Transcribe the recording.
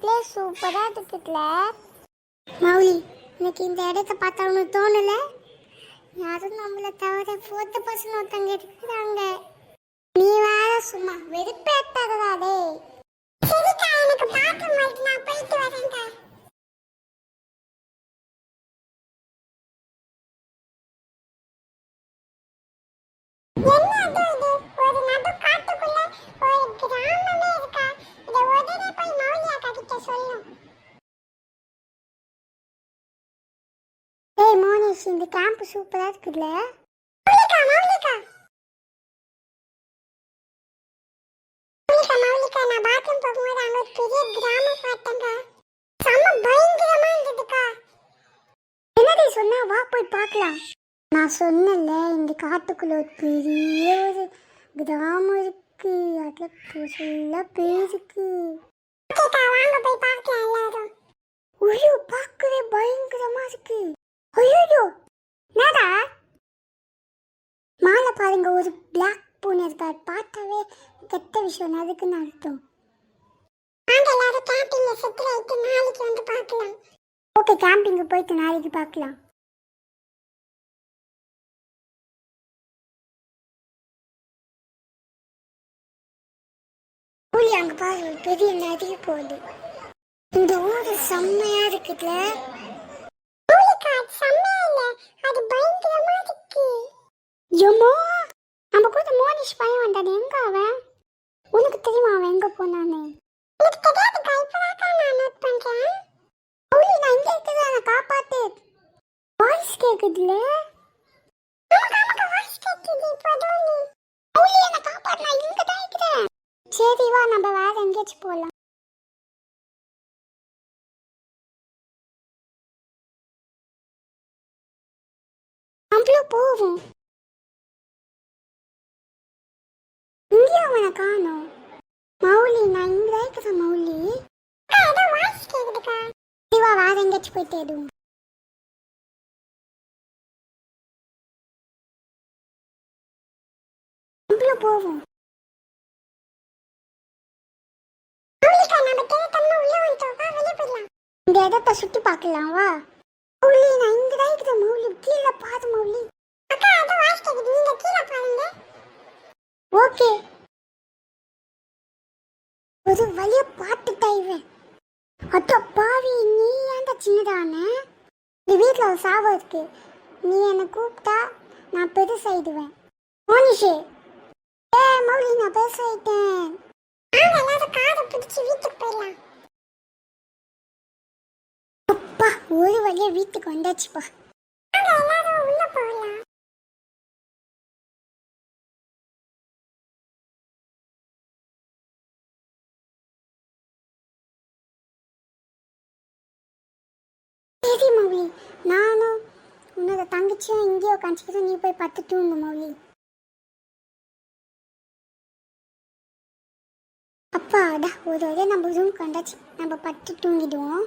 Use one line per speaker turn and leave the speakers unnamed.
Place சூப்பராக இருக்குதுல மௌலி இன்னைக்கு இந்த இடத்த பார்த்தா ஒன்று தோணல? யாரும் நம்மள தவிர ஃபோர்த்து பர்சன் ஒருத்தங்க இருக்கிறாங்க. நீ வேற சும்மா வெறுப்பேத்தாதடா சரிக்கா எனக்கு பாத்ரூம் வருது நான் போயிட்டு வரேன்க்கா. என்ன அக்கா ஏய் மோனிஷ் இந்த கேம்ப் சூப்பரா இருக்குல்ல மௌலிகா மௌலிகா மௌலிகா மௌலிகா நான் பாத்ரூம் போகும்போது அங்க ஒரு பெரிய கிராமம் பார்த்தேன்க்கா செம்ம பயங்கரமா இருந்ததுக்கா. என்னடி சொன்னா? வா போய் பார்க்கலாம். நான் சொன்னல இந்த காட்டுக்குள்ள ஒரு பெரிய ஒரு கிராமம் இருக்கு. அதுல ஃபுல்லா பேருக்கு வாங்க போய் பார்க்கலாம் எல்லாரும். ஐயோ பார்க்கவே பயங்கரமா இருக்கு. ஐயோ என்னடா? மாலை பாருங்க ஒரு பிளாக் பூனை இருக்கா. பார்த்தாவே கெட்ட விஷயம் அதுக்குன்னு அர்த்தம். வாங்க எல்லாரும் கேம்பிங்ல செட்டில் ஆயிட்டு நாளைக்கு வந்து பார்க்கலாம். ஓகே கேம்பிங்கு போயிட்டு நாளைக்கு பார்க்கலாம். அங்க பாரு ஒரு பெரிய நதி போகுது. இந்த ஊரு செம்மையா இருக்குதுல. எம்மோ நம்ம கூட மோனிஷ் பையன் வந்தானே. எங்க அவன்? உனக்கு தெரியுமா அவன் எங்க போனானே காப்பாத்து. வாய்ஸ் கேக்குதுல. சரி வா நம்ம வேற எங்கேயாச்சும் போகலாம் நம்மளும் போவோம். இங்கே அவனை காணும்? மௌலி நான் இங்க தான் இருக்கிறேன் மௌலி. சிவா வேற எங்கேயாச்சும் போயிட்டு எதுவும் நம்மளும் போவோம். இந்த இடத்த சுத்தி பார்க்கலாம் வா. மௌலி நான் இங்க தான் மௌலி. கீழே பாரு மௌலி. அக்கா அது வாய்ஸ் கேக்குது. நீங்க கீழே பாருங்க. ஓகே. ஒரு வழிய பார்த்துட்டா இவன். அத்த பாவி நீ ஏன்டா சின்னதானே? இந்த வீட்டில் ஒரு சாபம் இருக்கு. நீ என்னை கூப்பிட்டா நான் பெருசாயிடுவேன். மோனிஷே. ஏ மௌலி நான் பெருசாயிட்டேன். நாங்க எல்லாரும் காரை பிடிச்சு வீட்டுக்கு போயிடலாம். அப்பா ஒரு வழியா வீட்டுக்கு வந்தாச்சுப்பா. சரி மௌலி. நானும் உன்னோட தங்கச்சியும் இங்கேயே உட்காந்துக்கிட்டு நீ போய் பத்து தூங்கு மௌலி. அப்பாடா ஒரு வழியாக நம்ம ரூம் கண்டாச்சு நம்ம பத்து தூங்கிடுவோம்.